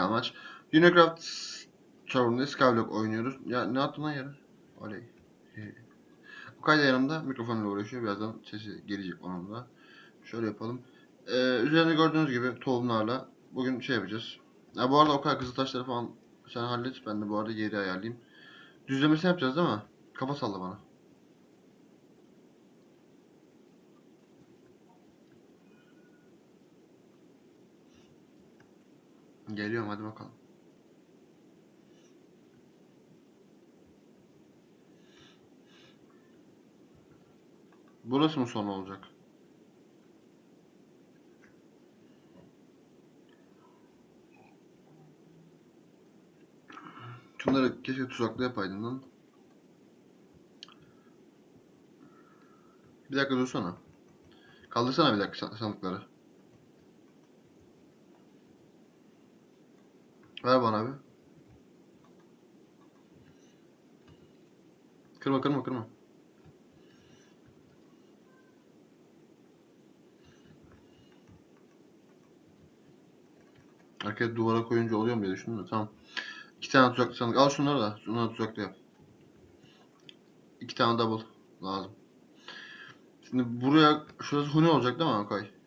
illegal maç. Unicraft serverında Skyblock oynuyoruz. Ya ne attın lan yere? Oley. Okay da yanımda mikrofonla uğraşıyor. Birazdan sesi gelecek onun da. Şöyle yapalım. Ee, üzerinde gördüğünüz gibi tohumlarla bugün şey yapacağız. Ya bu arada Okay kızıl taşları falan sen hallet. Ben de bu arada yeri ayarlayayım. Düzlemesini yapacağız değil mi? Kafa salla bana. Geliyorum hadi bakalım. Burası mı son olacak? Şunları keşke tuzaklı yapaydın lan. Bir dakika dursana. Kaldırsana bir dakika san- sandıkları. Ver bana abi. Kırma kırma kırma. Herkes duvara koyunca oluyor mu diye düşündüm de tamam. İki tane tuzaklı sandık. Al şunları da. Şunları tuzaklı yap. İki tane double lazım. Şimdi buraya şurası huni olacak değil mi Okay?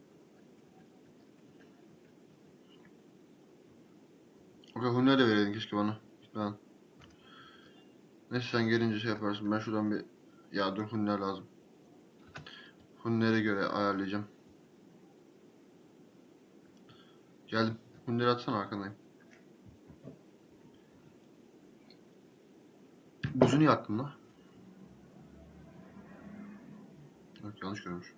Okay huni de vereydin keşke bana. Ben. Neyse sen gelince şey yaparsın. Ben şuradan bir ya dur huniler lazım. Hunilere göre ayarlayacağım. Geldim. Hunileri atsana arkandayım. Buzu niye attın lan? Evet yanlış görmüş.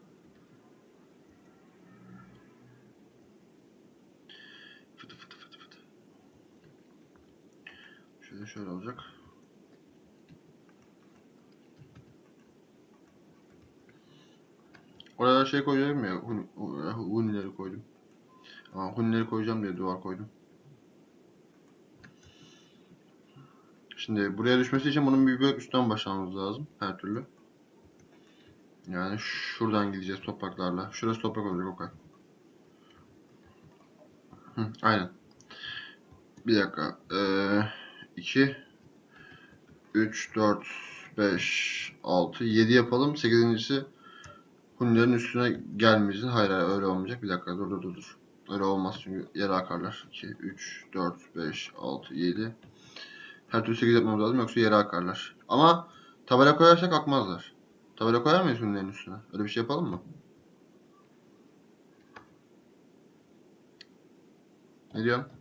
Fıtı fıtı fıtı fıtı. Şöyle şöyle olacak. Oraya şey koyuyorum ya, hun, hunileri koydum. Ama hunileri koyacağım diye duvar koydum. Şimdi buraya düşmesi için bunun bir böyle üstten başlamamız lazım her türlü. Yani şuradan gideceğiz topraklarla. Şurası toprak olacak okay. Hı, aynen. Bir dakika. Ee, 2 3 4 5 6 7 yapalım. 8.si Hunlerin üstüne gelmesin. Hayır hayır öyle olmayacak. Bir dakika dur dur dur. dur. Öyle olmaz çünkü yere akarlar. 2 3 4 5 6 7 her türlü 8 yapmamız lazım yoksa yere akarlar. Ama tabela koyarsak akmazlar. Tabela koyar mıyız ünlülerin üstüne? Öyle bir şey yapalım mı? Ne diyorsun?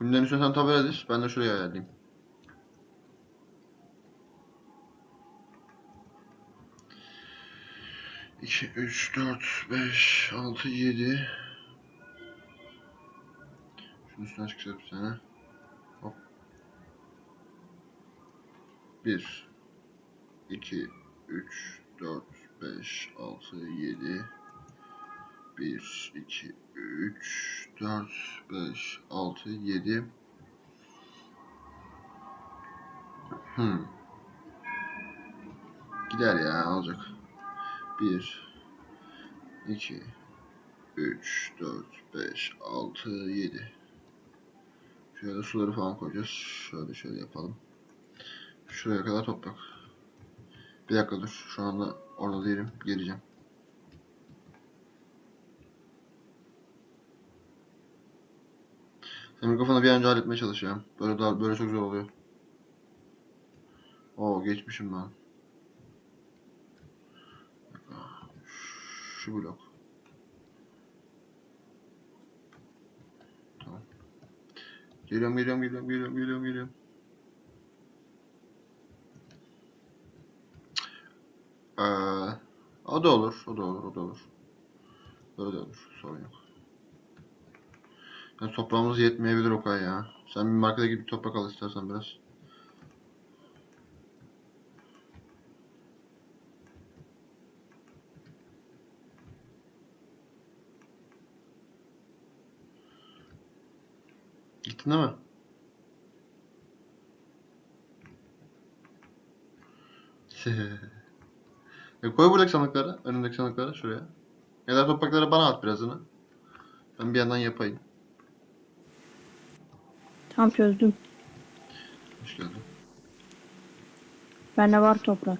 Ünlülerin üstüne sen tabela diz. Ben de şuraya ayarlayayım. İki, üç, dört, beş, altı, yedi. Şunun üstüne çıkacak bir tane. 1 2 3 4 5 6 7 1 2 3 4 5 6 7 Hmm. Gider ya olacak. 1 2 3 4 5 6 7 Şöyle suları falan koyacağız. Şöyle şöyle yapalım. Şuraya kadar toprak. Bir dakika dur. Şu anda orada değilim. Geleceğim. Sen mikrofonu bir önce halletmeye çalışacağım. Böyle daha böyle çok zor oluyor. Oo geçmişim ben. Şu blok. Tamam. Geliyorum geliyorum geliyorum geliyorum geliyorum geliyorum. Ee, o da olur, o da olur, o da olur. Böyle de olur, sorun yok. Yani toprağımız yetmeyebilir Okay ya. Sen bir markete gidip toprak al istersen biraz. Gittin değil mi? E koy buradaki sandıkları, önündeki sandıkları şuraya. Ya da toprakları bana at birazını. Ben bir yandan yapayım. Tam çözdüm. Hoş geldin. Bende var toprak.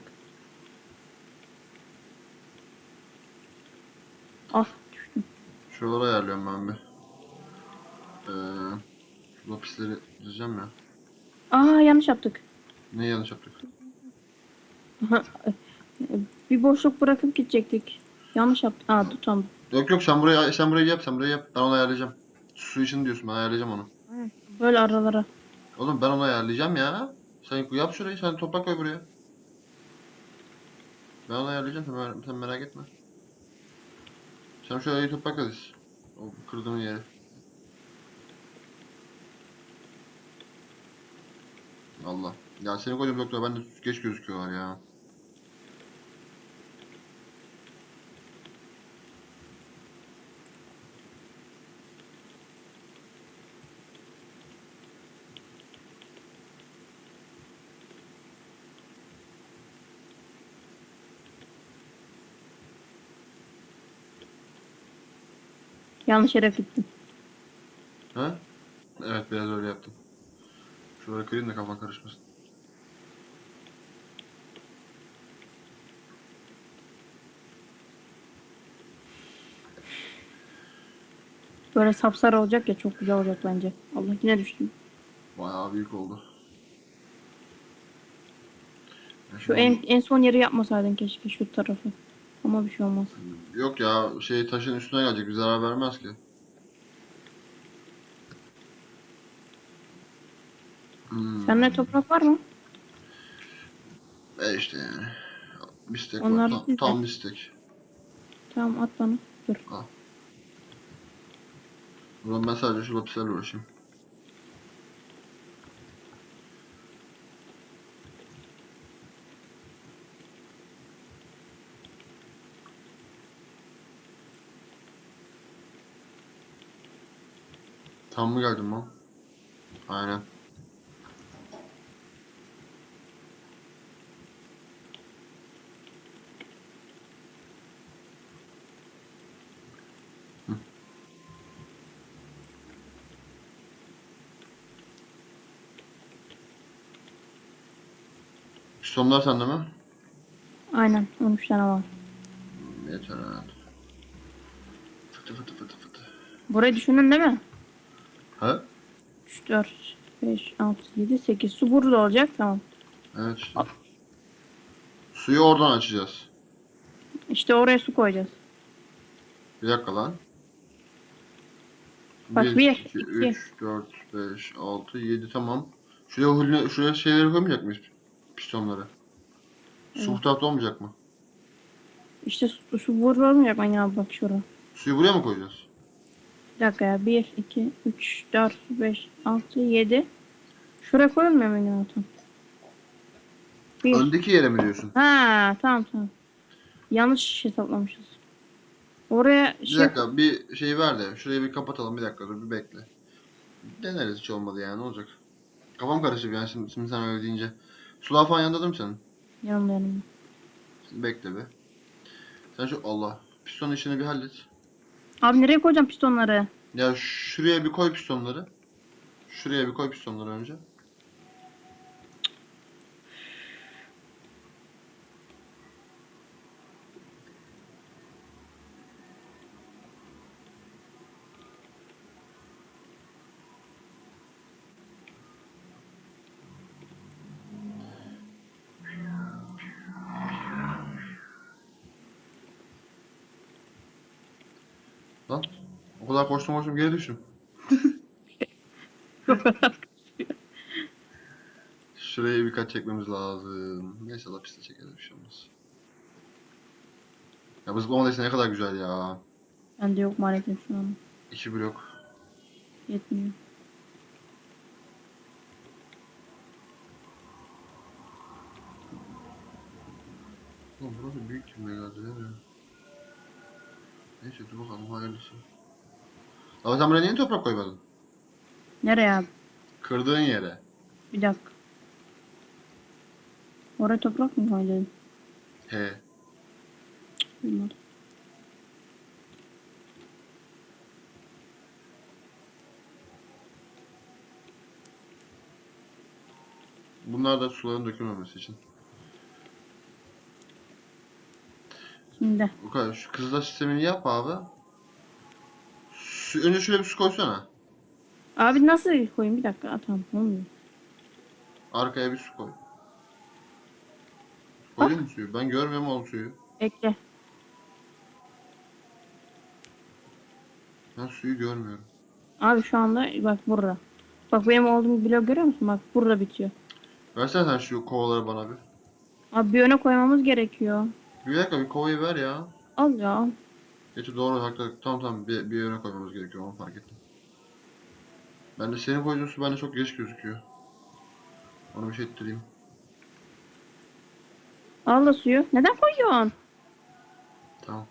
Ah düştüm. Şuraları ayarlıyorum ben bir. Ee, şu lapisleri dizeceğim ya. Aa yanlış yaptık. Ne yanlış yaptık? Bir boşluk bırakıp gidecektik. Yanlış yaptık. Aa tamam. Yok yok sen burayı sen burayı yap sen burayı yap. Ben onu ayarlayacağım. Su için diyorsun ben ayarlayacağım onu. Böyle aralara. Oğlum ben onu ayarlayacağım ya. Sen yap şurayı sen toprak koy buraya. Ben onu ayarlayacağım sen, mer- sen merak etme. Sen şurayı toprakla diz. O kırdığın yeri. Allah. Ya seni koydum doktor ben de geç gözüküyorlar ya. Yanlış yere gittim. Ha? Evet biraz öyle yaptım. Şuraya kırayım da kafan karışmasın. Böyle sapsarı olacak ya çok güzel olacak bence. Allah yine düştüm. Bayağı büyük oldu. Şu en, en son yeri yapmasaydın keşke şu tarafı. Ama bir şey olmaz. Yok ya şey taşın üstüne gelecek bir zarar vermez ki. Hmm. Sende toprak var mı? E işte yani. Bistek Onlar var. Tam, bizde. tam bistek. Tamam at bana. Dur. Ulan ben sadece şu lapislerle uğraşayım. Tam mı geldim lan? Aynen. Pistonlar sende mi? Aynen 13 tane var. Yeter herhalde. Fıtı fıtı fıtı fıtı. Burayı düşündün değil mi? Ha? 3, 4, 5, 6, 7, 8. Su burada olacak. Tamam. Evet işte. Suyu oradan açacağız. İşte oraya su koyacağız. Bir dakika lan. Bak, 1, bir, 2, iki. 3, 4, 5, 6, 7 tamam. Şuraya, hulne, şuraya şeyleri koymayacak mıyız? Pistonları. Su Evet. tarafta olmayacak mı? İşte su, su burada olmayacak. Ben ya bak şuraya. Suyu buraya mı koyacağız? Bir dakika ya. 1, 2, 3, 4, 5, 6, 7. Şuraya koyulmuyor mu tam? 1. Öndeki yere mi diyorsun? Ha tamam tamam. Yanlış hesaplamışız. Oraya Bir şey dakika bir şey ver de şurayı bir kapatalım bir dakika dur bir bekle. Deneriz hiç olmadı yani ne olacak? Kafam karıştı bir yani şimdi, şimdi sen öyle deyince. Sular falan yanında değil mi senin? yanımda yanımda. Şimdi bekle bir. Sen şu Allah piston işini bir hallet. Abi nereye koyacağım pistonları? Ya şuraya bir koy pistonları. Şuraya bir koy pistonları önce. Lan o kadar koştum koştum geri düştüm. Şuraya birkaç çekmemiz lazım. Neyse la piste çekeriz bir şey olmaz. Ya bu zıplama desteği ne kadar güzel ya. Bende yok maalesef şu an. İki blok. Yetmiyor. Oğlum burası büyük gibi geldi değil mi? Neyse dur bakalım hayırlısı. Ama sen buraya niye toprak koymadın? Nereye abi? Kırdığın yere. Bir dakika. Oraya toprak mı koydun? He. Bilmiyorum. Bunlar da suların dökülmemesi için. Şimdi. Okay, şu kızıltaş sistemini yap abi. Önce şöyle bir su koysana. Abi nasıl koyayım? Bir dakika. Aa, tamam olmuyor. Arkaya bir su koy. Koydun mu suyu? Ben görmüyorum oğlum suyu. Bekle. Ben suyu görmüyorum. Abi şu anda bak burada. Bak benim olduğum blok görüyor musun? Bak burada bitiyor. Versene sen şu kovaları bana bir. Abi bir öne koymamız gerekiyor. Bir dakika bir kovayı ver ya. Al ya. al. Geçti doğru haklı. Tamam tamam bir, bir yöne koymamız gerekiyor onu fark ettim. Ben de senin koyduğun su bende çok geç gözüküyor. Onu bir şey ettireyim. Al da suyu. Neden koyuyorsun? Tamam.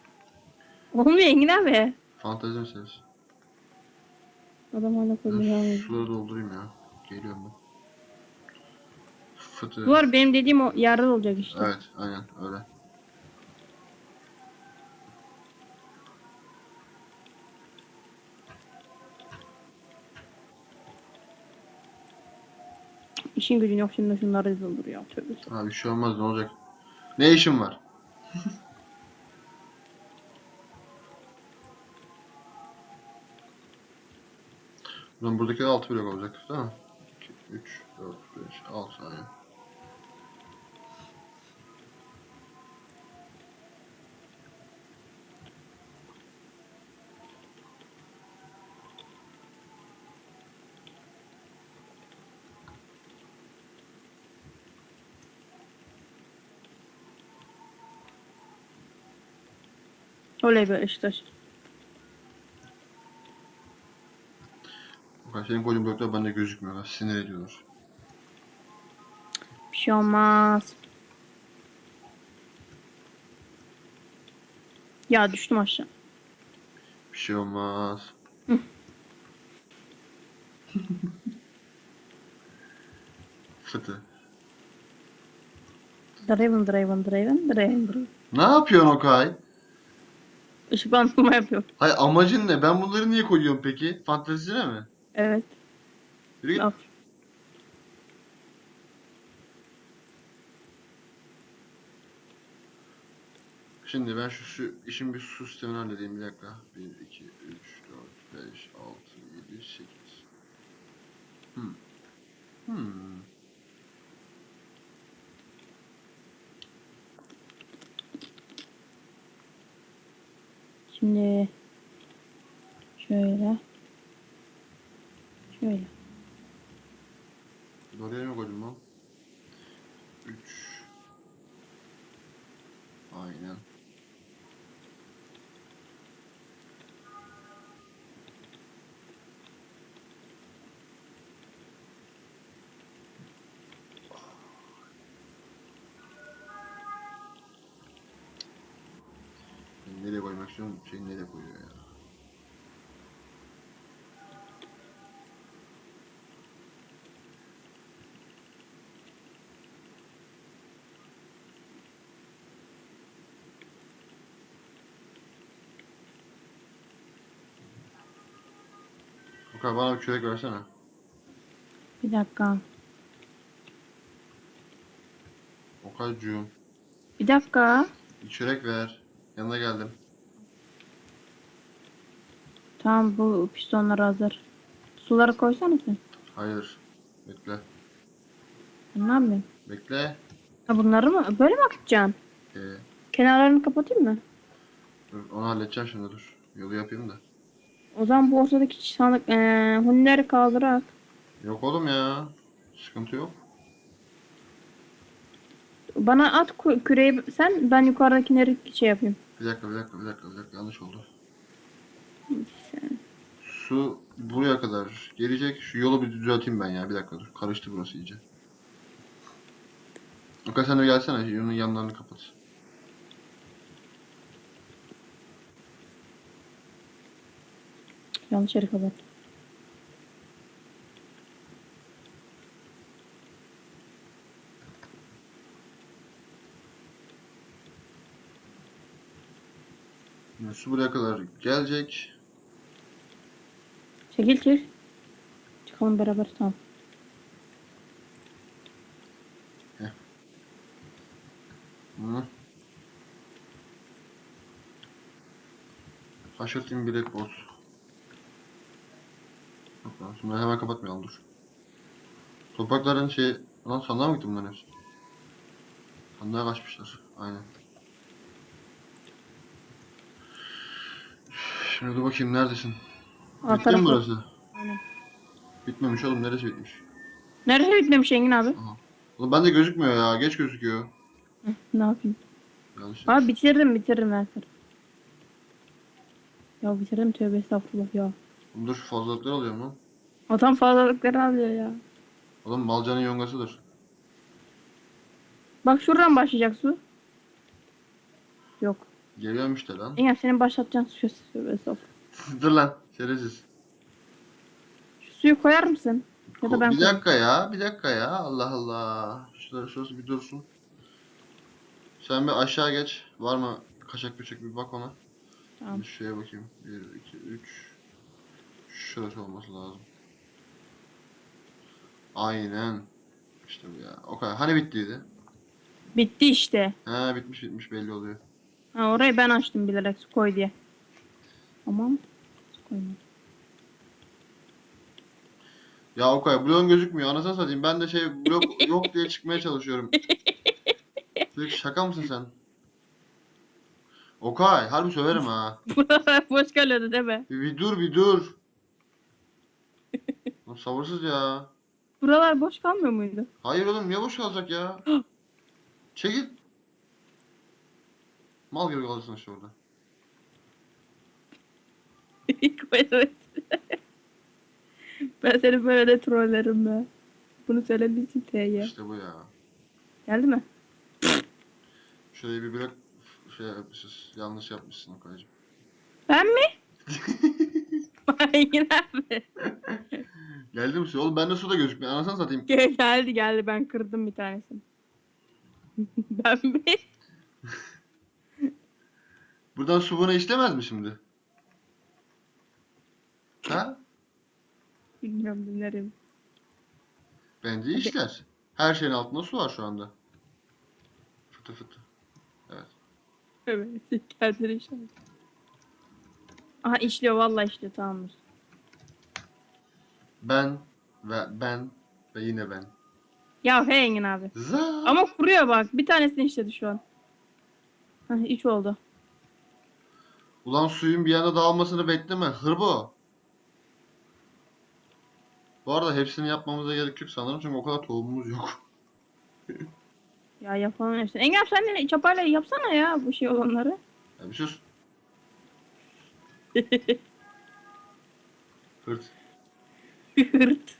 Olmuyor Engin abi. Fantezi meselesi. Adam hala koyuyor. suları doldurayım ya. Geliyorum ben. Fıtı. Duvar benim dediğim o yerde olacak işte. Evet aynen öyle. İşin gücün yok şimdi şunları dolduruyor. Tövbe. Abi bir şey olmaz ne olacak? Ne işin var? Lan buradaki de 6 blok olacak değil mi? 2, 3, 4, 5, 6 aynen. Oley be işte. Bak senin koyduğun bloklar bende gözükmüyorlar. Sinir ediyorlar. Bir şey olmaz. Ya düştüm aşağı. Bir şey olmaz. Fıtı. Draven, Draven, Draven, Draven, Draven. Ne yapıyorsun Okay? Işıklandırma yapıyorum. Hay amacın ne? Ben bunları niye koyuyorum peki? Fantezine mi? Evet. Yürü git. Al. Şimdi ben şu, şu işin bir su sistemini halledeyim bir dakika. 1, 2, 3, 4, 5, 6, 7, 8. Hmm. Hmm. Şimdi şöyle. Şöyle. Oraya mı koydum lan? 3. Aynen. Nereye koymak istiyorum? Şey nereye koyuyor ya? Okay bana bir kürek versene. Bir dakika. Okaycuğum. Bir dakika. Bir çörek ver. Yanına geldim. Tamam bu pistonlar hazır. Suları koysana sen. Hayır. Bekle. Ne yapayım? Bekle. Ha bunları mı? Böyle mi akıtacaksın? Ee, Kenarlarını kapatayım mı? dur onu halledeceğim şimdi dur. Yolu yapayım da. O zaman bu ortadaki sandık eee hunileri kaldırak. Yok oğlum ya. Sıkıntı yok. Bana at kü- küreği sen ben yukarıdakileri şey yapayım. Bir dakika bir dakika bir dakika bir dakika yanlış oldu. Su buraya kadar gelecek. Şu yolu bir düzelteyim ben ya. Bir dakika dur. Karıştı burası iyice. Okay sen de gelsene. Yolun yanlarını kapat. Yanlış yere kapattım. Uykusu buraya kadar gelecek. Çekil çekil. Çıkalım beraber tamam. Heh. Haşırtayım bilek boz. Bakalım hemen kapatmayalım dur. Toprakların şey... Lan sandığa mı gitti bunların hepsi? Sandığa kaçmışlar. Aynen. Şimdi dur bakayım neredesin? Alt Bitti mi tarafı. burası? Aynen. Bitmemiş oğlum neresi bitmiş? Nerede bitmemiş Engin abi? Oğlum bende gözükmüyor ya geç gözüküyor. Hı, ne yapayım? Yanlış Abi bitirdim bitirdim her tarafı. Ya bitirdim tövbe estağfurullah ya. Oğlum Dur şu fazlalıkları alıyorum lan. Adam fazlalıkları alıyor ya. Oğlum malcanın yongasıdır. Bak şuradan başlayacak su. Yok. Geliyorum işte lan. Abi senin başlatacağın su tövbe estağfurullah. Dur lan şerefsiz. Şu suyu koyar mısın? Ya da ben bir dakika ya, bir dakika ya. Allah Allah. Şurada şurası bir dursun. Sen bir aşağı geç. Var mı kaçak göçek bir bak ona. Tamam. Bir şeye bakayım. 1, 2, 3. Şurası olması lazım. Aynen. İşte bu ya. O kadar. Hani bittiydi? Bitti işte. Ha bitmiş bitmiş belli oluyor. Ha, orayı ben açtım bilerek su koy diye. Tamam. Su koyma. Ya Okay bloğun gözükmüyor. Anasını satayım. Ben de şey blok yok diye çıkmaya çalışıyorum. Çocuk şaka mısın sen? Okay harbi söverim ha. Boş kalıyordu değil mi? Bir, bir dur bir dur. Lan sabırsız ya. Buralar boş kalmıyor muydu? Hayır oğlum niye boş kalacak ya? Çekil. Mal gibi orada. Koy- ben seni böyle de trollerim be. Bunu söylediğin için T'ye. İşte bu ya. Geldi mi? Şöyle bir blok şey yapmışız. Yanlış yapmışsın Okay'cığım. Ben mi? Aynen abi. Geldi mi su? Oğlum bende su da gözükmüyor. Anasını satayım. Gel- Geldi geldi ben kırdım bir tanesini. ben mi? Buradan su buna işlemez mi şimdi? Ha? Bilmiyorum dinlerim. Bence işler. Her şeyin altında su var şu anda. Fıtı fıtı. Evet kendini işaret. Aha işliyor vallahi işliyor tamamdır. Ben ve ben ve yine ben. Ya hey Engin abi. Za. Ama kuruyor bak. Bir tanesini işledi şu an. Hah iç oldu. Ulan suyun bir yana dağılmasını bekleme. Hırbo. Bu arada hepsini yapmamıza gerek yok sanırım çünkü o kadar tohumumuz yok. Ya yapalım hepsini. Engin abi sen de çapayla yapsana ya bu şey olanları. Ya bir sus. Hırt. Hırt.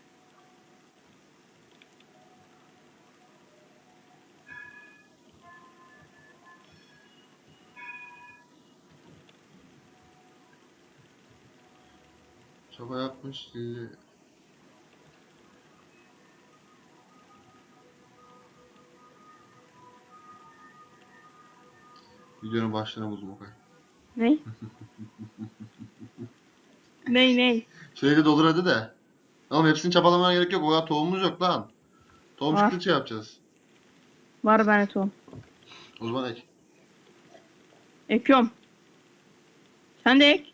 Çaba yapmış dilli. Videonun başlığını buldum o kadar. Ney? ney ney? Sürekli doldur hadi de. Oğlum hepsini çabalamana gerek yok. O kadar tohumumuz yok lan. Tohum Var. çıktıkça yapacağız. Var bende tohum. O zaman ek. Ekiyorum. Sen de ek.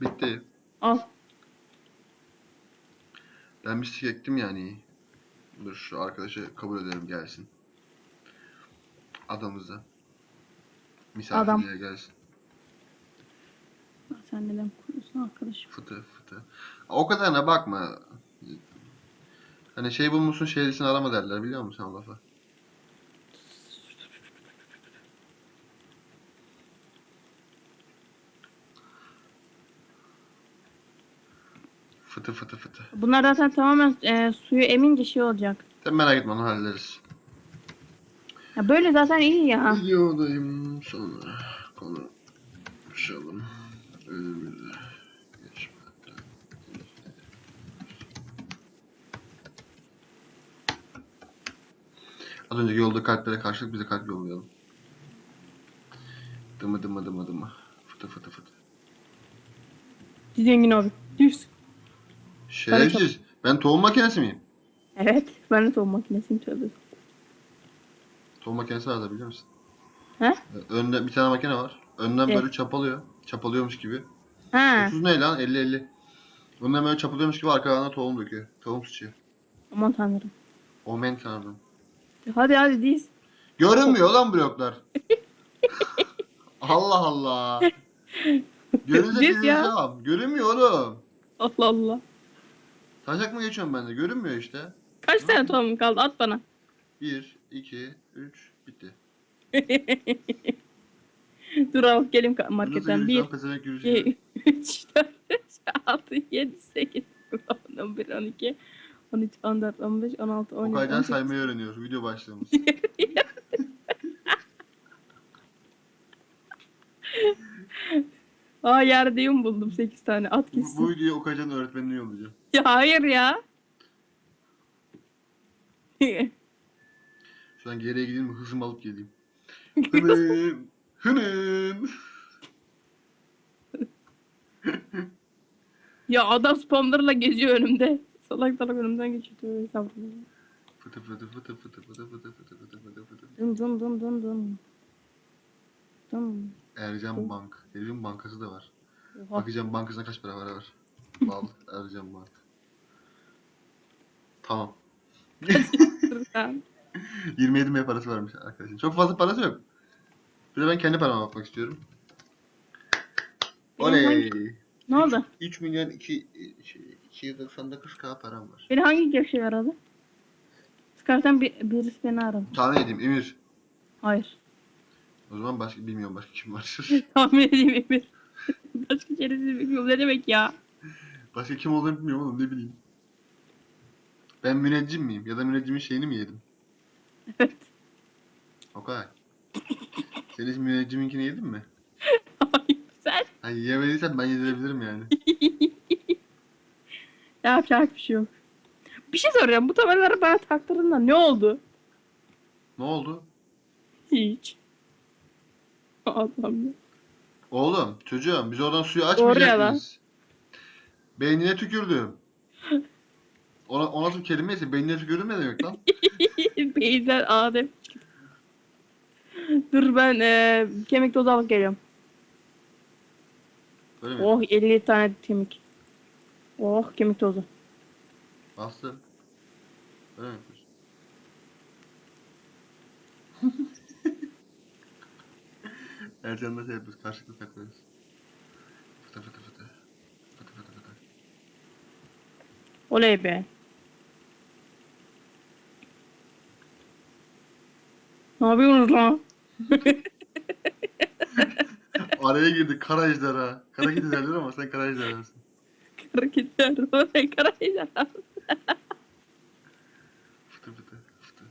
Bitti. Al. Ben bir sik ektim yani. Dur şu arkadaşı kabul edelim gelsin. Adamız da. Misafirliğe gelsin. Sen neden kuruyorsun arkadaşım? Fıtı fıtı. O kadarına bakma. Hani şey bulmuşsun şehrisini arama derler biliyor musun sen o lafı? Fıtı fıtı fıtı. Bunlar zaten tamamen e, suyu emince şey olacak. Sen merak etme onu hallederiz. Ya böyle zaten iyi ya. Videodayım sonra konuşalım. Önümüze geçmeden. Az önceki yolda kalplere karşılık bize kalp yollayalım. Dıma dıma dıma dıma. Fıtı fıtı fıtı. Düz Engin abi. Düz. Şerefsiz. Ben tohum makinesi miyim? Evet. Ben de tohum makinesiyim tövbe. Tohum makinesi var da biliyor musun? He? Önde bir tane makine var. Önden Evet. böyle çapalıyor. Çapalıyormuş gibi. Ha. 30 ne lan? 50 50. Önden böyle çapalıyormuş gibi arkadan tohum döküyor. Tohum sıçıyor. Aman tanrım. Omen tanrım. Hadi hadi diz. Görünmüyor lan bloklar. Allah Allah. Görünce ya. diyeceğim. Görünmüyor oğlum. Allah Allah. Taşak mı geçiyorum ben de? Görünmüyor işte. Kaç tane tohum kaldı at bana. 1, 2, 3, bitti. Dur al gelin ka- marketten. 1, yürüyeceğim? Pezevenk yürüyüşü. 2, 3, 4, 5, 6, 7, 8, 11, 12, 13, 14, 15, 16, 17, Okay'dan 18. saymayı öğreniyoruz. Video başlığımız. Aa yerde yum buldum 8 tane at bu, gitsin. bu videoyu Okay'dan öğretmenine yollayacağım. Ya hayır ya. Şu an geriye gideyim? Hızımı alıp geleyim. Hının. Hının. ya adam spamlarla geziyor önümde. Salak salak önümden geçiyor. Estağfurullah. Fıtı fıtı fıtı fıtı fıtı fıtı fıtı fıtı fıtı fıtı. Dın dın dın dın dın. Dın. Ercan Bank. Herifin bankası da var. Oha. Bakacağım bankasına kaç para var var. Bal Ercan Bank. Tamam. Sen. 27 M parası varmış arkadaşlar. Çok fazla parası yok. Bir de ben kendi parama bakmak istiyorum. Benim Oley. hangi- Ne oldu? 3 milyon 2 şey, 299k param var. Beni hangi gevşek aradı? Skype'den bir, birisi beni aradı. Tahmin edeyim Emir. Hayır. O zaman başka bilmiyorum başka kim var. Tahmin edeyim Emir. Başka çerezi bilmiyorum ne demek ya. Başka kim olduğunu bilmiyorum oğlum ne bileyim. Ben müneccim miyim? Ya da müneccimin şeyini mi yedim? Evet. O kadar. Sen hiç münecciminkini yedin mi? Hayır sen. Ha yemediysen ben yedirebilirim yani. Yapacak bir şey yok. Bir şey soracağım. Bu tabelaları bana taktırdığında ne oldu? ne oldu? Hiç. Allah'ım. Oğlum çocuğum biz oradan suyu açmayacak ya lan. mıyız? Beynine tükürdüm. Ona, o nasıl bir kelimeyse beynine tükürdüm ne demek lan? Beyler Adem. Dur ben e, kemik tozu alıp geliyorum. Böyle mi? Oh 50 tane kemik. Oh kemik tozu. Bastım. Böyle mi yapıyorsun? Ercan'la şey yapıyoruz. Karşılıklı takılıyoruz. Fıtı fıtı. Fıtı fıtı fıtı. Oley be. Ne yapıyorsunuz lan? Araya girdi kara ejderha. Kara kedi derler ama sen kara ejderhasın. Hareketler. Oraya karayla. Fıtı fıtı fıtı.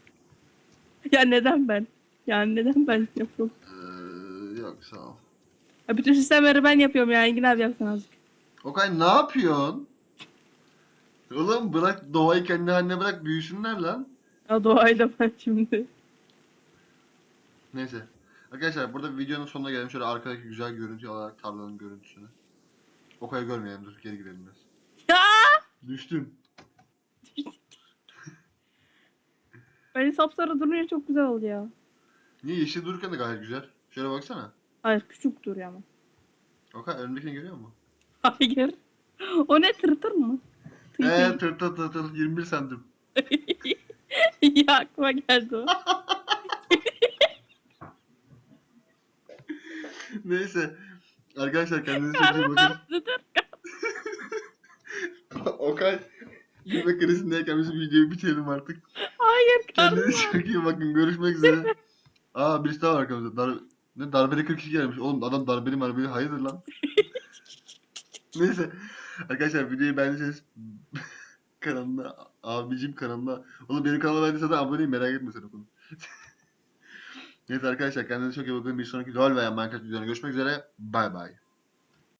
Ya neden ben? Yani neden ben yapıyorum? Ee, yok sağ ol. Ya bütün sistemleri ben yapıyorum ya. Engin abi yapsın azıcık. Okay ne yapıyorsun? Oğlum bırak doğayı kendi haline bırak büyüsünler lan. Ya doğayı da ben şimdi. Neyse. Arkadaşlar burada videonun sonuna geldim. Şöyle arkadaki güzel görüntü alarak tarlanın görüntüsünü. Okay görmeyelim dur geri gidelim biraz. Ya! Düştüm. Böyle sapsarı durunca çok güzel oldu ya. Niye yeşil dururken de gayet güzel. Şöyle baksana. Hayır küçük duruyor ama. Okay önündekini görüyor musun? Hayır. O ne tırtır mı? Eee tır tır tır tır 21 santim. ya aklıma geldi o. Neyse. Arkadaşlar kendinize çok iyi bakın. Dur. Okay. Gülme krizindeyken biz videoyu bitirelim artık. Hayır karnım Kendinize çok iyi bakın. Görüşmek üzere. Aa birisi daha var arkamızda. Dar ne darbeli 42 gelmiş. Oğlum adam darbeli marbeli hayırdır lan. Neyse. Arkadaşlar videoyu beğendiyseniz kanalına abicim kanalına oğlum benim kanalıma beğendiyse de aboneyim merak etme sen o konu. Neyse arkadaşlar kendinize çok iyi bakın. Bir sonraki LoL veya Minecraft videolarına görüşmek üzere. Bay bay.